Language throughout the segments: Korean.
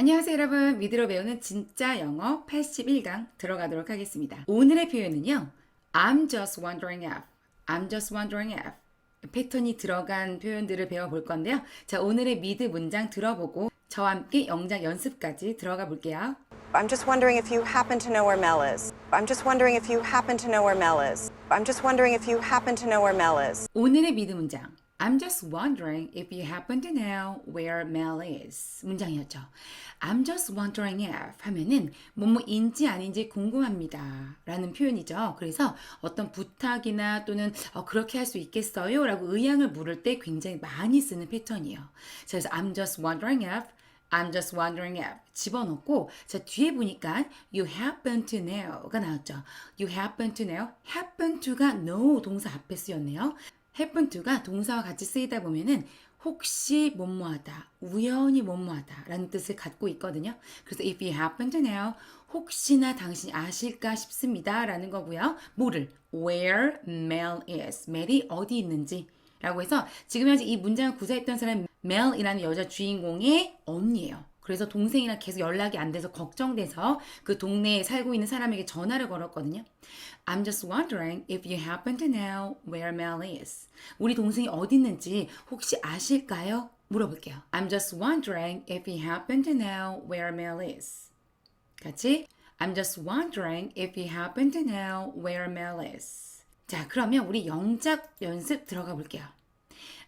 안녕하세요 여러분 미드로 배우는 진짜 영어 81강 들어가도록 하겠습니다 오늘의 표현은요 I'm just wondering if I'm just wondering if 패턴이 들어간 표현들을 배워볼 건데요 자 오늘의 미드 문장 들어보고 저와 함께 영작 연습까지 들어가 볼게요 I'm just wondering if you happen to know where Mel is. I'm just wondering if you happen to know where Mel is. I'm just wondering if you happen to know where Mel is. 오늘의 미드 문장 I'm just wondering if you happen to know where Mel is 문장이었죠. I'm just wondering if 하면은 뭐뭐인지 아닌지 궁금합니다 라는 표현이죠. 그래서 어떤 부탁이나 또는 어, 그렇게 할 수 있겠어요? 라고 의향을 물을 때 굉장히 많이 쓰는 패턴이에요. 자, 그래서 I'm just wondering if I'm just wondering if 집어넣고 자 뒤에 보니까 you happen to know가 나왔죠. You happen to know, happen to가 know 동사 앞에 쓰였네요. Happen to가 동사와 같이 쓰이다 보면은 혹시 뭐뭐하다, 우연히 뭐뭐하다라는 뜻을 갖고 있거든요. 그래서 if you happen to know, 혹시나 당신이 아실까 싶습니다라는 거고요. 뭐를 where Mel is, 멜이 어디 있는지. 라고 해서 지금 현재 이 문장을 구사했던 사람은 멜이라는 여자 주인공의 언니예요. 그래서 동생이랑 계속 연락이 안 돼서 걱정돼서 그 동네에 살고 있는 사람에게 전화를 걸었거든요. I'm just wondering if you happen to know where Mel is. 우리 동생이 어디 있는지 혹시 아실까요? 물어볼게요. I'm just wondering if you happen to know where Mel is. 같이 I'm just wondering if you happen to know where Mel is. 자, 그러면 우리 영작 연습 들어가 볼게요.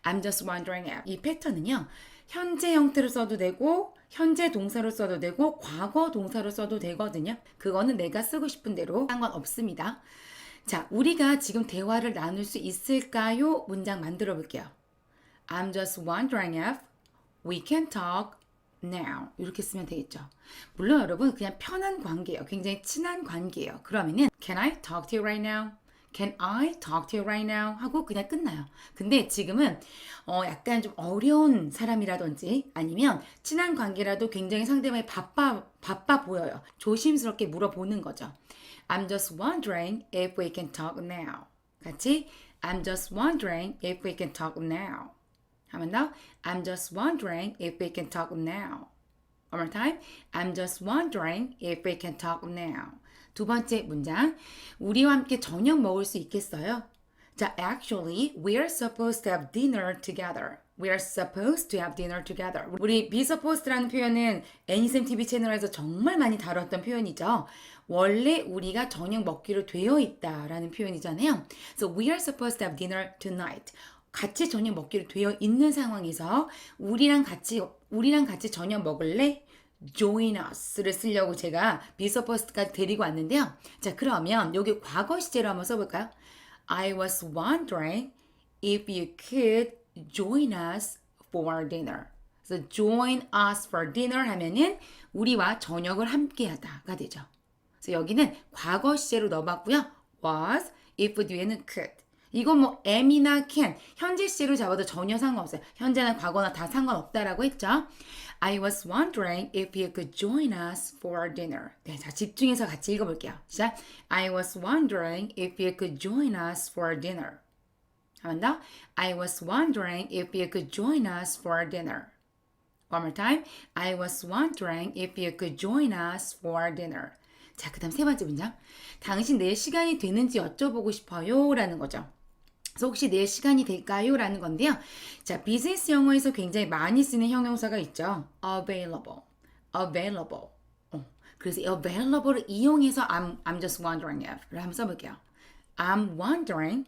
I'm just wondering if. 이 패턴은요. 현재 형태로 써도 되고 현재 동사로 써도 되고 과거 동사로 써도 되거든요. 그거는 내가 쓰고 싶은 대로 상관없습니다. 자, 우리가 지금 대화를 나눌 수 있을까요? 문장 만들어 볼게요. I'm just wondering if we can talk now. 이렇게 쓰면 되겠죠. 물론 여러분 그냥 편한 관계예요. 굉장히 친한 관계예요. 그러면은 Can I talk to you right now? Can I talk to you right now? 하고 그냥 끝나요. 근데 지금은 어 약간 좀 어려운 사람이라든지 아니면 친한 관계라도 굉장히 상대방이 바빠 바빠 보여요. 조심스럽게 물어보는 거죠. I'm just wondering if we can talk now. 같이 I'm just wondering if we can talk now. 하면 더 I'm just wondering if we can talk now. One more time. I'm just wondering if we can talk now. 두 번째 문장. 우리와 함께 저녁 먹을 수 있겠어요? 자, actually, we're supposed to have dinner together. We're supposed to have dinner together. 우리 be supposed라는 표현은 애니쌤 TV 채널에서 정말 많이 다뤘던 표현이죠. 원래 우리가 저녁 먹기로 되어 있다라는 표현이잖아요. So we are supposed to have dinner tonight. 같이 저녁 먹기로 되어 있는 상황에서 우리랑 같이 우리랑 같이 저녁 먹을래? Join us를 쓰려고 제가 supposed까지 데리고 왔는데요. 자, 그러면 여기 과거 시제로 한번 써볼까요? I was wondering if you could join us for dinner. 그래서 join us for dinner 하면은 우리와 저녁을 함께하다가 되죠. 그래서 여기는 과거 시제로 넣어봤고요. was, if 뒤에는 could. 이건 뭐 am이나 can, 현재 시제로 잡아도 전혀 상관없어요. 현재나 과거나 다 상관없다라고 했죠. I was wondering if you could join us for dinner. 네, 자 집중해서 같이 읽어볼게요. 시작. I was wondering if you could join us for dinner. 한번 더. I was wondering if you could join us for dinner. One more time. I was wondering if you could join us for dinner. 자, 그 다음 세 번째 문장. 당신 내 시간이 되는지 여쭤보고 싶어요. 라는 거죠. 그래서 혹시 내 시간이 될까요? 라는 건데요. 자, 비즈니스 영어에서 굉장히 많이 쓰는 형용사가 있죠. available, available. 어, 그래서 available을 이용해서 I'm, I'm just wondering if를 한번 써볼게요. I'm wondering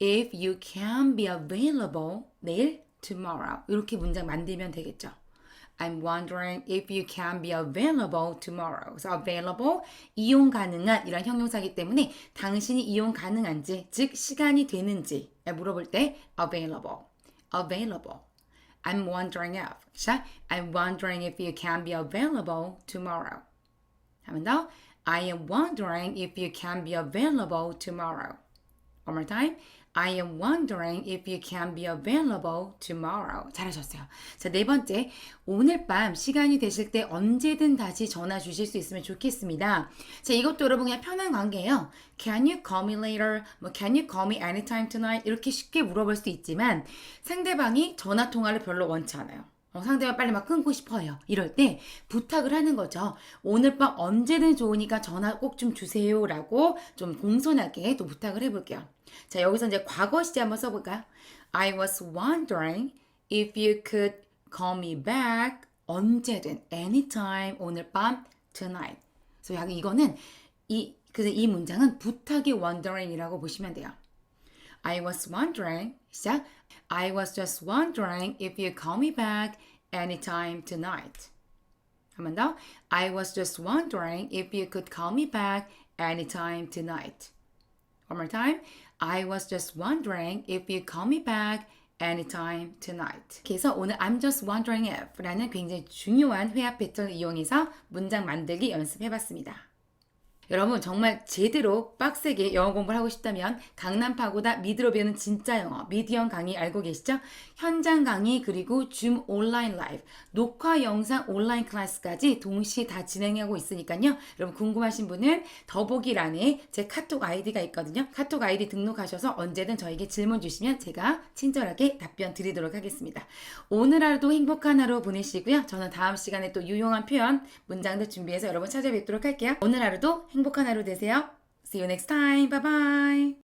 if you can be available 내일 tomorrow. 이렇게 문장 만들면 되겠죠. I'm wondering if you can be available tomorrow. 그래서 available, 이용 가능한 이런 형용사이기 때문에 당신이 이용 가능한지, 즉 시간이 되는지 물어볼 때 available, available. I'm wondering if. 자, I'm wondering if you can be available tomorrow. 한번 더. I am wondering if you can be available tomorrow. One more time. I am wondering if you can be available tomorrow. 잘하셨어요. 자, 네 번째. 오늘 밤 시간이 되실 때 언제든 다시 전화 주실 수 있으면 좋겠습니다. 자, 이것도 여러분 그냥 편한 관계예요. Can you call me later? 뭐 Can you call me anytime tonight? 이렇게 쉽게 물어볼 수 있지만 상대방이 전화 통화를 별로 원치 않아요. 어, 상대가 빨리 막 끊고 싶어요. 이럴 때 부탁을 하는 거죠. 오늘 밤 언제든 좋으니까 전화 꼭 좀 주세요 라고 좀 공손하게 또 부탁을 해볼게요. 자, 여기서 이제 과거 시제 한번 써볼까요? I was wondering if you could call me back 언제든 anytime 오늘 밤 tonight. 그래서 이거는 이 그래서 이 문장은 부탁이 wondering이라고 보시면 돼요. I was wondering 시작. I was just wondering if you call me back anytime tonight. 한 번 더. I was just wondering if you could call me back anytime tonight. One more time. I was just wondering if you call me back anytime tonight. 그래서 오늘 I'm just wondering if라는 굉장히 중요한 회화 패턴을 이용해서 문장 만들기 연습해봤습니다. 여러분 정말 제대로 빡세게 영어 공부를 하고 싶다면 강남파고다 미드로 배우는 진짜 영어 미디엄 강의 알고 계시죠? 현장 강의 그리고 줌 온라인 라이브 녹화 영상 온라인 클래스까지 동시에 다 진행하고 있으니까요. 여러분 궁금하신 분은 더보기란에 제 카톡 아이디가 있거든요. 카톡 아이디 등록하셔서 언제든 저에게 질문 주시면 제가 친절하게 답변 드리도록 하겠습니다. 오늘 하루도 행복한 하루 보내시고요. 저는 다음 시간에 또 유용한 표현 문장들 준비해서 여러분 찾아뵙도록 할게요. 오늘 하루도 행복한 하루 되세요. See you next time. Bye bye.